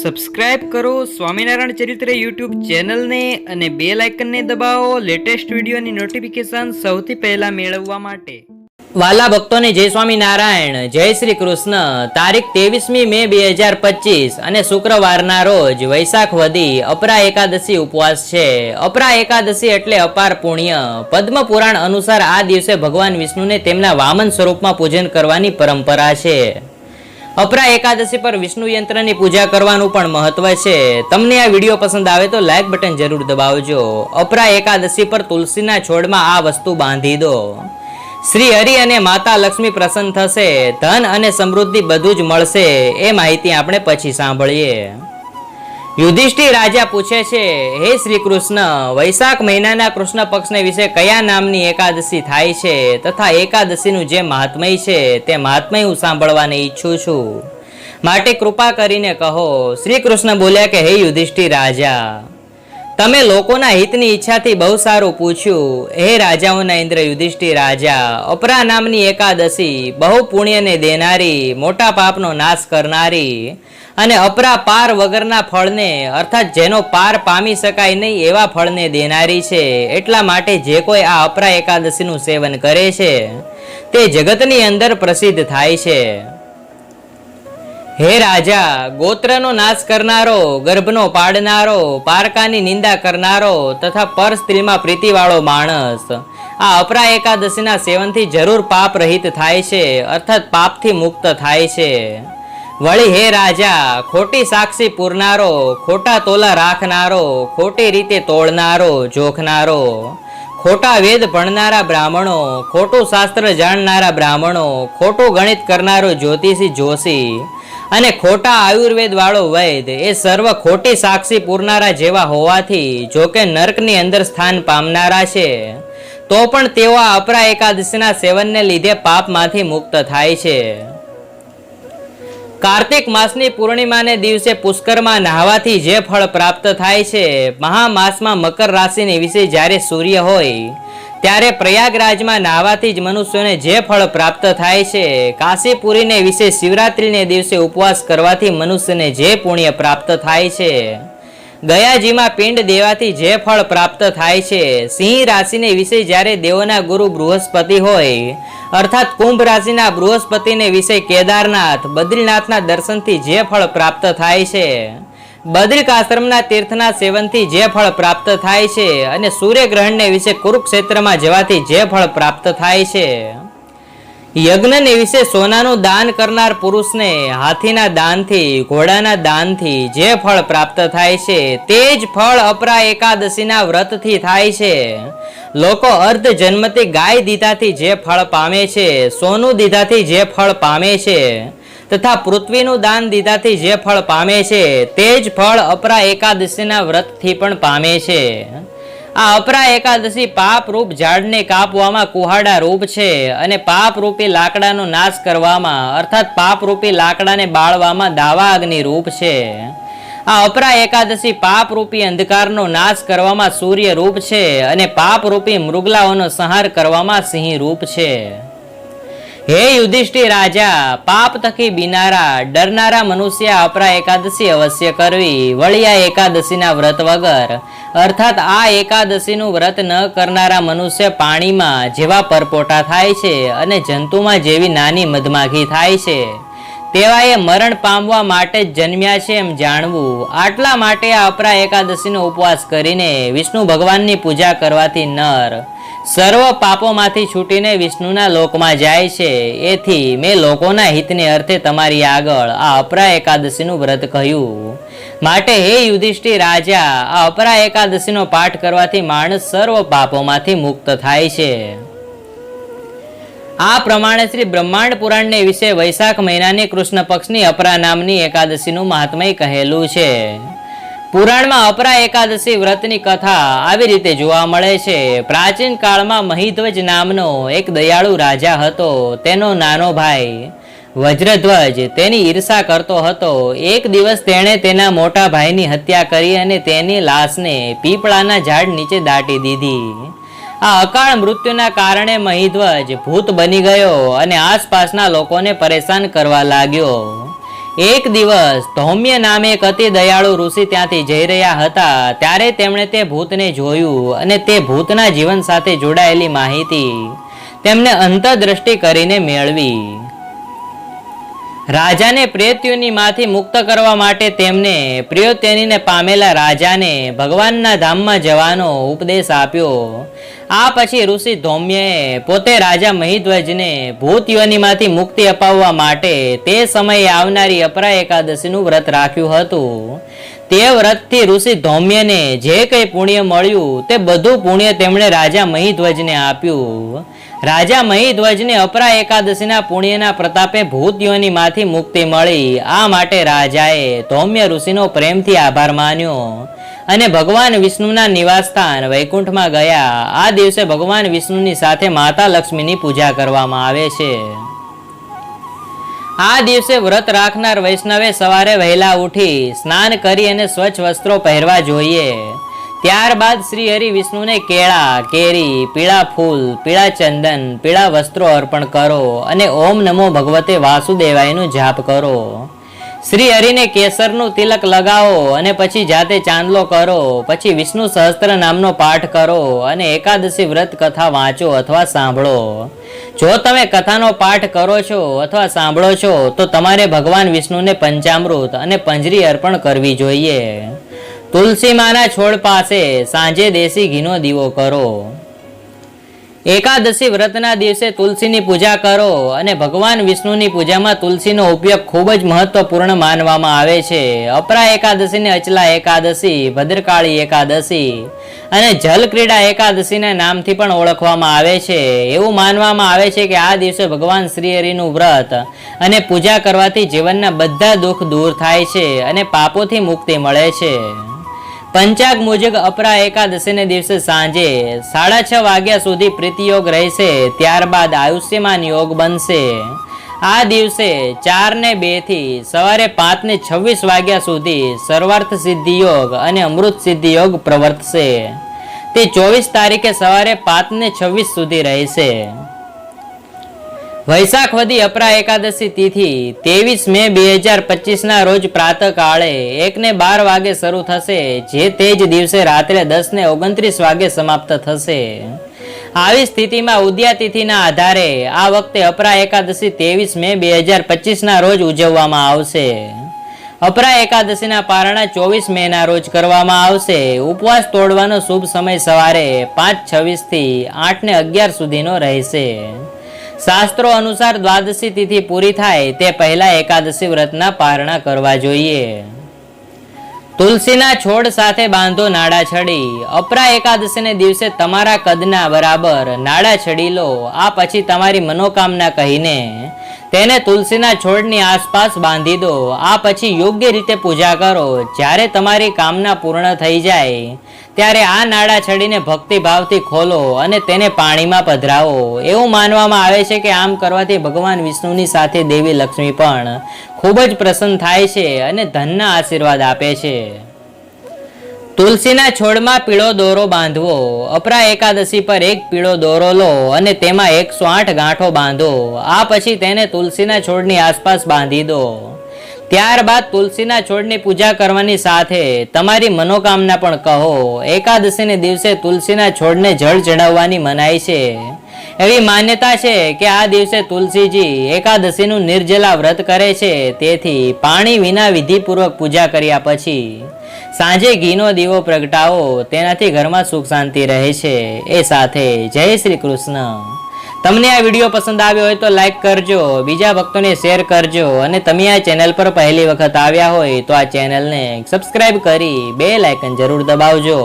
Subscribe કરો સ્વામિનારાયણ ચરિત્ર YouTube ચેનલને અને બે લાઇકનને દબાવો લેટેસ્ટ વિડીયોની નોટિફિકેશન સૌથી પહેલા મેળવવા માટે. વાલા ભક્તોને જય સ્વામિનારાયણ, જય શ્રી કૃષ્ણ. તારીખ ત્રેવીસમી મે બે હજાર પચીસ અને શુક્રવારના રોજ વૈશાખ વધી અપરા એકાદશી ઉપવાસ છે. અપરા એકાદશી એટલે અપાર પુણ્ય. પદ્મ પુરાણ અનુસાર આ દિવસે ભગવાન વિષ્ણુને તેમના વામન સ્વરૂપમાં પૂજન કરવાની પરંપરા છે. અપરા એકાદશી પર વિષ્ણુ યંત્રની પૂજા કરવાનું પણ મહત્વ છે. તમને આ વીડિયો પસંદ આવે તો લાઇક બટન જરૂર દબાવજો. અપરા એકાદશી પર તુલસીના છોડમાં આ વસ્તુ બાંધી દો. શ્રી હરિ અને માતા લક્ષ્મી પ્રસન્ન થશે. ધન અને સમૃદ્ધિ બધું જ મળશે. એ માહિતી આપણે પછી સાંભળીએ. યુધિષ્ઠિર રાજા પૂછે છે, હે શ્રી કૃષ્ણ વૈશાખ મહિનાના કૃષ્ણ પક્ષને વિશે કયા નામની એકાદશી થાય છે? તથા એકાદશીનું જે મહાત્મય છે, તે મહાત્મય હું સાંભળવાની ઈચ્છું છું. માટે કૃપા કરીને કહો શ્રી કૃષ્ણ બોલ્યા કે, હે યુધિષ્ઠિર રાજા તમે લોકોના હિતની ઈચ્છાથી બહુ સારું પૂછ્યું. હે રાજાઓના ઇન્દ્ર યુધિષ્ઠિર રાજા, અપરા નામની એકાદશી બહુ પુણ્યને દેનારી, મોટા પાપનો નાશ કરનારી અને અપરા પાર વગરના ફળને, અર્થાત જેનો પાર પામી શકાય નહીં એવા ફળને દેનારી છે. એટલા માટે જે કોઈ આ અપરા એકાદશીનું સેવન કરે છે, તે જગતની અંદર પ્રસિદ્ધ થાય છે. હે રાજા, ગોત્રનો નાશ કરનારો, ગર્ભનો પાડનારો, પારકાની નિંદા કરનારો તથા પર સ્ત્રીમાં પ્રીતિવાળો માણસ. આ અપરા એકાદશીના સેવનથી જરૂર પાપ રહિત થાય છે, અર્થાત પાપથી મુક્ત થાય છે. વળી હે રાજા, ખોટી સાક્ષી પૂરનારો, ખોટા તોલા રાખનારો, ખોટી રીતે તોડનારો, જોખનારો. ખોટા વેદ ભણનારા બ્રાહ્મણો, ખોટું શાસ્ત્ર જાણનારા બ્રાહ્મણો, ખોટું ગણિત કરનારો જ્યોતિષી જોશી. અને ખોટા આયુર્વેદ વાળો વૈદ એ સર્વ ખોટી સાક્ષી પૂરનારા જેવા હોવાથી જોકે નર્કની અંદર સ્થાન પામનારા છે. તો પણ તેઓ આ અપરા એકાદશીના સેવનને લીધે પાપમાંથી મુક્ત થાય છે. કાર્તિક માસની પૂર્ણિમાને દિવસે પુષ્કરમાં નહાવાથી જે ફળ પ્રાપ્ત થાય છે, મહામાસમાં મકર રાશિની વિશે જ્યારે સૂર્ય હોય ત્યારે પ્રયાગરાજમાં નાહવાથી જ મનુષ્યોને જે ફળ પ્રાપ્ત થાય છે, કાશીપુરીને વિશે શિવરાત્રિને દિવસે ઉપવાસ કરવાથી મનુષ્યને જે પુણ્ય પ્રાપ્ત થાય છે ગયાજીમાં પિંડ દેવાથી જે ફળ પ્રાપ્ત થાય છે, સિંહ રાશિને વિશે જ્યારે દેવોના ગુરુ બૃહસ્પતિ હોય, અર્થાત કુંભ રાશિના બૃહસ્પતિને વિશે કેદારનાથ, બદ્રીનાથના દર્શનથી જે ફળ પ્રાપ્ત થાય છે બદ્રિકાશ્રમના તીર્થના સેવનથી જે ફળ પ્રાપ્ત થાય છે અને સૂર્યગ્રહણને વિશે કુરુક્ષેત્રમાં જવાથી જે ફળ પ્રાપ્ત થાય છે. યજ્ઞને વિશે સોનાનું દાન કરનાર પુરુષને હાથીના દાનથી, ઘોડાના દાનથી જે ફળ પ્રાપ્ત થાય છે, તે જ ફળ અપરા એકાદશીના વ્રતથી થાય છે. લોકો અર્ધ જન્મથી ગાય દીધાથી જે ફળ પામે છે, સોનું દીધાથી જે ફળ પામે છે. તથા પૃથ્વીનું દાન દીધાથી જે ફળ પામે છે, તે જ ફળ અપરા એકાદશીના વ્રતથી પણ પામે છે. આ અપરા એકાદશી પાપરૂપ ઝાડને કાપવામાં કુહાડા રૂપ છે અને પાપરૂપી લાકડાનો નાશ કરવામાં, અર્થાત પાપરૂપી લાકડાને બાળવામાં દાવા અગ્નિ રૂપ છે. આ અપરા એકાદશી પાપરૂપી અંધકારનો નાશ કરવામાં સૂર્ય રૂપ છે અને પાપરૂપી મૃગલાઓનો સંહાર કરવામાં સિંહ રૂપ છે. હે યુધિષ્ઠિર રાજા, પાપ થકી બિનારા, ડરનારા મનુષ્ય અપરા એકાદશી અવશ્ય કરવી વળી આ એકાદશીના વ્રત વગર. અર્થાત આ એકાદશીનું વ્રત ન કરનારા મનુષ્ય પાણીમાં જેવા પરપોટા થાય છે અને જંતુમાં જેવી નાની મધમાખી થાય છે. તેવાએ મરણ પામવા માટે જ જન્મ્યા છે એમ જાણવું. આટલા માટે આ અપરા એકાદશીનો ઉપવાસ કરીને વિષ્ણુ ભગવાનની પૂજા કરવાથી નર. સર્વ પાપોમાંથી છૂટીને વિષ્ણુના લોકમાં જાય છે. એથી મેં લોકોના હિતને અર્થે તમારી આગળ આ અપરા એકાદશીનું વ્રત કહ્યું. માટે હે યુધિષ્ઠિર રાજા, આ અપરા એકાદશીનો પાઠ કરવાથી માણસ સર્વ પાપોમાંથી મુક્ત થાય છે. આ પ્રમાણે શ્રી બ્રહ્માંડ પુરાણને વિશે વૈશાખ મહિનાની કૃષ્ણ પક્ષની અપરા નામની એકાદશીનું મહાત્મય કહેલું છે. પુરાણમાં અપરા એકાદશી વ્રતની કથા આવી રીતે જોવા મળે છે. પ્રાચીન કાળમાં મહિધ્વજ નામનો એક દયાળુ રાજા હતો. તેનો નાનો ભાઈ વજ્રધ્વજ તેની ઈર્ષા કરતો હતો. એક દિવસ તેણે તેના મોટા ભાઈની હત્યા કરી અને તેની લાશને પીપળાના ઝાડ નીચે દાટી દીધી. આ અકાળ મૃત્યુના કારણે મહિધ્વજ ભૂત બની ગયો અને આસપાસના લોકોને પરેશાન કરવા લાગ્યો. એક દિવસ ધૌમ્ય નામે એક અતિ દયાળુ ઋષિ ત્યાંથી જઈ રહ્યા હતા. ત્યારે તેમણે તે ભૂતને જોયું અને તે ભૂતના જીવન સાથે જોડાયેલી માહિતી તેમને અંતરદ્રષ્ટિ કરીને મેળવી. રાજાને પ્રેત્યુનીમાંથી મુક્ત કરવા માટે તેમને પ્રિયોત્યનીને પામેલા રાજાને ભગવાનના ધામમાં જવાનો ઉપદેશ આપ્યો. આ પછી ઋષિ ધૌમ્યએ પોતે રાજા મહિધ્વજને ભૂત મુક્તિ અપાવવા માટે તે સમયે આવનારી અપરા એકાદશીનું વ્રત રાખ્યું હતું. તે વ્રતથી ઋષિ ધૌમ્યને જે કંઈ પુણ્ય મળ્યું તે બધું પુણ્ય તેમણે રાજા મહિધ્વજને આપ્યું. રાજા મહિધ્વજને અપરા એકાદશીના પુણ્યના પ્રતાપે ભૂત યોનિમાંથી મુક્તિ મળી. આ માટે રાજાએ ધૌમ્ય ઋષિનો પ્રેમથી આભાર માન્યો. અને ભગવાન વિષ્ણુના નિવાસસ્થાન વૈકુંઠમાં ગયા. આ દિવસે ભગવાન વિષ્ણુની સાથે માતા લક્ષ્મીની પૂજા કરવામાં આવે છે. આ દિવસે વ્રત રાખનાર વૈષ્ણવે સવારે વહેલા ઉઠી સ્નાન કરી અને સ્વચ્છ વસ્ત્રો પહેરવા જોઈએ. ત્યારબાદ શ્રી હરિ વિષ્ણુને કેળા, કેરી, પીળા ફૂલ, પીળા ચંદન, પીળા વસ્ત્રો અર્પણ કરો અને ઓમ નમો ભગવતે વાસુદેવાયનું જાપ કરો. શ્રી હરિને કેસરનું તિલક લગાવો અને પછી જાતે ચાંદલો કરો, પછી વિષ્ણુ સહસ્ત્ર નામનો પાઠ કરો અને એકાદશી વ્રત કથા વાંચો અથવા સાંભળો. જો તમે કથાનો પાઠ કરો છો અથવા સાંભળો છો, તો તમારે ભગવાન વિષ્ણુને પંચામૃત અને પંજરી અર્પણ કરવી જોઈએ. તુલસી માના છોડ પાસે સાંજે દેશી ઘીનો દીવો કરો. એકાદશી વ્રતના દિવસે તુલસીની પૂજા કરો અને ભગવાન વિષ્ણુની પૂજામાં તુલસીનો ઉપયોગ ખૂબ જ મહત્વપૂર્ણ માનવામાં આવે છે. અપરા એકાદશીને અચલા એકાદશી, ભદ્રકાળી એકાદશી અને જલક્રીડા એકાદશીના નામથી પણ ઓળખવામાં આવે છે. એવું માનવામાં આવે છે કે આ દિવસે ભગવાન શ્રીહરિનું વ્રત અને પૂજા કરવાથી જીવનના બધા દુઃખ દૂર થાય છે અને પાપોથી મુક્તિ મળે છે. પંચાગ મુજબ અપરા એકાદશીને દિવસે સાંજે સાડા છ વાગ્યા સુધી પ્રીતિયોગ રહેશે, ત્યારબાદ આયુષ્યમાન યોગ બનશે. આ દિવસે ચાર ને બેથી સવારે પાંચ ને છવ્વીસ વાગ્યા સુધી સર્વાર્થ સિદ્ધિ યોગ અને અમૃત સિદ્ધિ યોગ પ્રવર્તશે. તે ચોવીસ તારીખે સવારે પાંચ ને છવ્વીસ સુધી રહેશે. વૈશાખ વધી અપરા એકાદશી તિથિ, ત્રેવીસ મે બે હજાર પચીસના રોજ પ્રાતઃ કાળે એક ને બાર વાગે શરૂ થશે, જે તે જ દિવસે રાત્રે દસ ને ઓગણત્રીસ વાગે સમાપ્ત થશે. આવી સ્થિતિમાં ઉદ્યા તિથિના આધારે આ વખતે અપરા એકાદશી ત્રેવીસ મે બે હજાર પચીસના રોજ ઉજવવામાં આવશે. અપરા એકાદશીના પારણા ચોવીસ મેના રોજ કરવામાં આવશે. ઉપવાસ તોડવાનો શુભ સમય સવારે પાંચ છવ્વીસથી આઠ ને અગિયાર સુધીનો રહેશે. શાસ્ત્રો અનુસાર દ્વાદશી તિથિ પૂરી થાય, તે પહેલા એકાદશી વ્રતના પારણા કરવા જોઈએ. તુલસીના છોડ સાથે બાંધો નાડા છડી. અપરા એકાદશીને દિવસે તમારા કદના બરાબર નાડા છડી લો. આ પછી તમારી મનોકામના કહીને તેને તુલસીના છોડની આસપાસ બાંધી દો. આ પછી યોગ્ય રીતે પૂજા કરો. જ્યારે તમારી કામના પૂર્ણ થઈ જાય, ત્યારે આ નાડા છડીને ભક્તિભાવથી ખોલો અને તેને પાણીમાં પધરાવો. એવું માનવામાં આવે છે કે આમ કરવાથી ભગવાન વિષ્ણુની સાથે દેવી લક્ષ્મી પણ ખૂબ જ પ્રસન્ન થાય છે અને ધનના આશીર્વાદ આપે છે. તુલસીના છોડમાં પીળો દોરો બાંધવો, અપરા એકાદશી પર એક પીળો દોરો લો અને તેમાં એકસો આઠ ગાંઠો બાંધો, આ પછી તેને તુલસીના છોડની આસપાસ બાંધી દો. ત્યારબાદ તુલસીના છોડની પૂજા કરવાની સાથે તમારી મનોકામના પણ કહો. એકાદશીને દિવસે તુલસીના છોડને જળ ચડાવવાની મનાઈ છે. એવી માન્યતા છે કે આ દિવસે તુલસીજી એકાદશીનું નિર્જલા વ્રત કરે છે. તેથી પાણી વિના વિધિપૂર્વક પૂજા કર્યા પછી સાંજે ઘીનો દીવો પ્રગટાવો, તેનાથી ઘરમાં સુખ શાંતિ રહે છે. એ સાથે જય શ્રી કૃષ્ણ. તમને આ વીડિયો પસંદ આવ્યો હોય તો લાઈક કરજો, બીજા ભક્તોને શેર કરજો, અને તમે આ ચેનલ પર પહેલી વખત આવ્યા હોય તો આ ચેનલને સબસ્ક્રાઈબ કરી, બે લાઇકન જરૂર દબાવજો.